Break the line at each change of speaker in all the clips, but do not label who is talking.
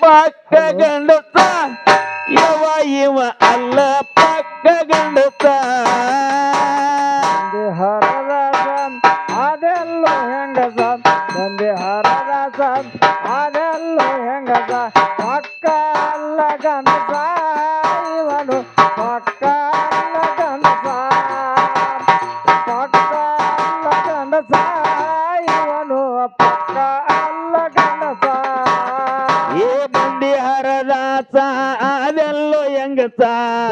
ಪಕ್ಕ ಗಂಡಸ ಯವ ಇವ ಅಲ್ಲ ಪಕ್ಕ ಗಂಡಸ
ಹರದಾಸ ಅದೆಲ್ಲೋ ಹೆಂಗಸ ಬಂದೆ ಹರದಾಸ ಅದೆಲ್ಲೋ ಹೆಂಗಸ ಪಕ್ಕ ಅಲ್ಲ ಗಂಡಸ
ಬಂದಿ ಹರದಾಸ ಅದೆಲ್ಲೋ ಹೆಂಗಸ?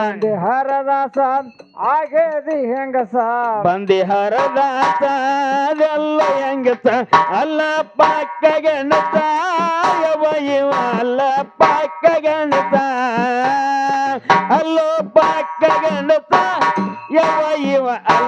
ಬಂಡಿ ಹರದಾಸ ಆಗೇದಿ ಹೆಂಗಸ?
ಬಂದಿ ಹರದಾಸ ಅದೆಲ್ಲೋ ಹೆಂಗಸ? ಅಲ್ಲ ಪಕ್ಕ ಗಂಡಸ ಯವ ಇವ ಅಲ್ಲ ಪಕ್ಕ ಗಂಡಸ ಅಲ್ಲೋ ಪಕ್ಕ ಗಂಡಸ ಯವ ಇವ ಅಲ್ಲ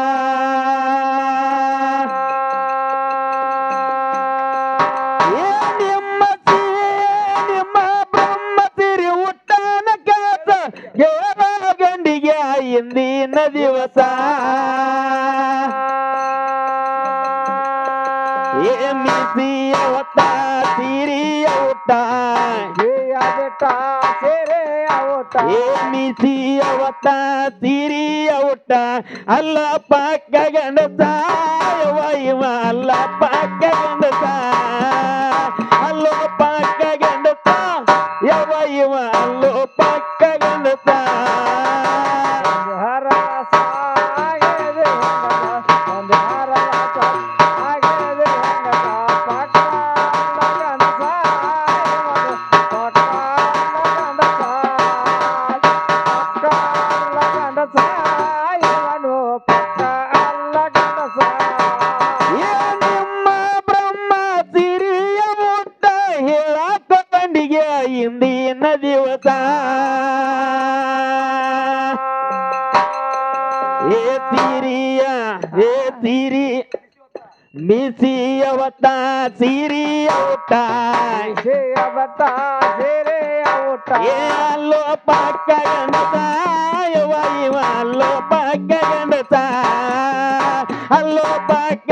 ದಿವಸ ಏ ಮಿಸಿಯ ಹೊತ್ತ ಸಿರಿಯ ಊಟ
ಜಯ ಬೆಟ್ಟ ಸೇರೆ ಊಟ
ಏ ಮಿಸಿಯ ಹೊತ್ತ ಸಿರಿಯ ಊಟ ಅಲ್ಲ ಪಕ್ಕ ಗಂಡಸ ಯವ್ವ ಇವ ಅಲ್ಲ ಪಕ್ಕ ಗಂಡಸ ಅಲ್ಲೋ ಪಕ್ಕ ಬಂಡಿಗೆ ಇಂದಿನ ದಿವಸ ಏ ಸಿರಿಯ ಏ ಸಿರಿ ಮಿಸಿಯ ಹೊತ್ತ ಸಿರಿಯ
ಬಟ್ಟ ಸೇರೆಯ ಊಟ
ಏ ಅಲ್ಲೋ ಪಕ್ಕ ಗಂಡಸ ಯವ ಇವ ಅಲ್ಲೋ ಪಕ್ಕ ಗಂಡಸ ಅಲ್ಲೋ ಪಕ್ಕ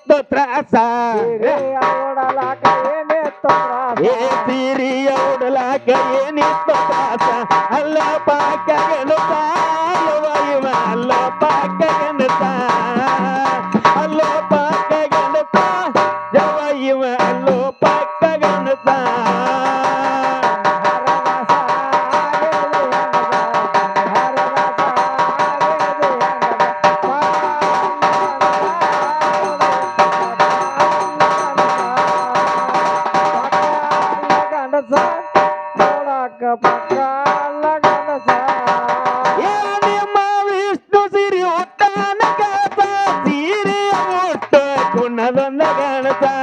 ಏನಿತ್ತು ತ್ರಾಸ. ಏ ಸೀರಿಯ ಉಡಲಾಕ ಏನಿತ್ತು ತ್ರಾಸ. ಅಲ್ಲ ಪಾಕ ಅಲ್ಲ ಪಾಕ
வந்த
கணத்தா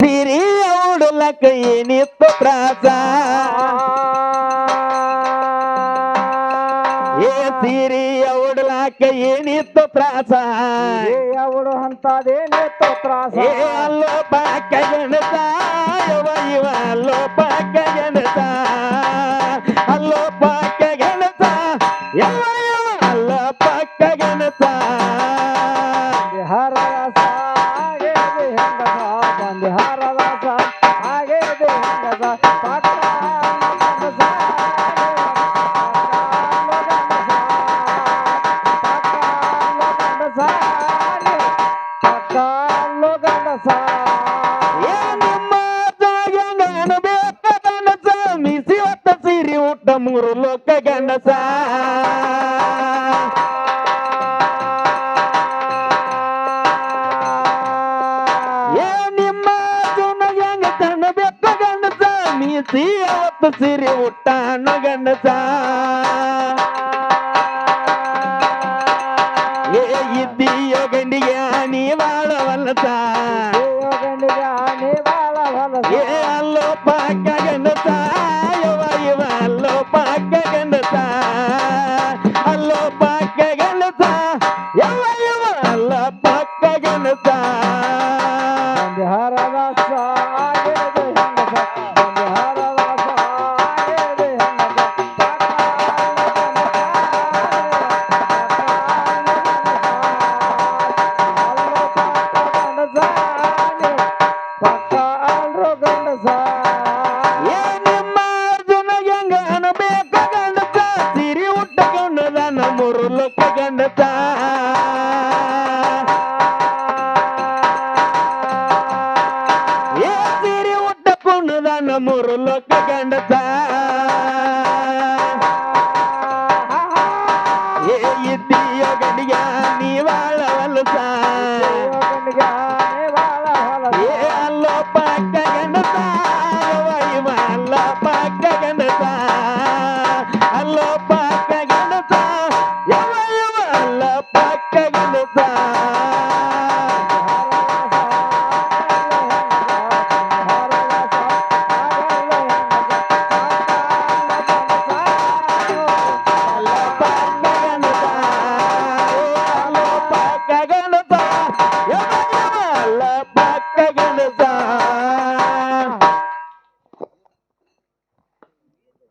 ಸಿರಿ ಉಡಲಕ್ಕ ಏನಿತ್ತು ತ್ರಾಸ. ಏ ಸಿರಿ ಉಡಲಕ್ಕ ಏನಿತ್ತು ತ್ರಾಸ.
ಅವಳು ಅಂತದೇನಿತ್ತು ತ್ರಾಸ.
ಏ ಅಲ್ಲೋ ಪಾಕ ಗಣಸ ಯವ ಇವ ಅಲ್ಲೋ ಪಾಕ ಗಣಸ ಅಲ್ಲೋ ಪಾಕ ಗಣಸ ಯವ ಇವ ಅಲ್ಲ ಪಾಕ ಗಣಸ
ಹರರಸ ಪಕ್ಕ ಗಂಡಸ
ಏ ನಿಮ್ಮ ಜಾಗಂಗನ ಬೇಕ ಗಣಸ ಮಿಸಿ ಹೊತ್ತ ಸಿರಿ ಊಟ ಮೂರು ಲೋಕ ಗಣಸ ಮೀಸಿ ಅವತ್ತು ಸಿರಿ ಊಟ ಅನ್ನೋ ಇದ್ದೀಯೋ ಗಂಡಿಗೆ ನೀ ಬಾಳವಲ್ಲಸ
ಗಂಡಿಗೆ ಆನೆ ಬಾಳ ಹೊಲಸ
ಏ ಅಲ್ಲೋ ಪಾಕ ಗಣಸ ಯವ ಇವ ಅಲ್ಲೋ ಪಾಕ ಗಣಸ ಅಲ್ಲೋ ಪಾಕ ಗಣಸ ಯವ the.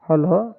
हलो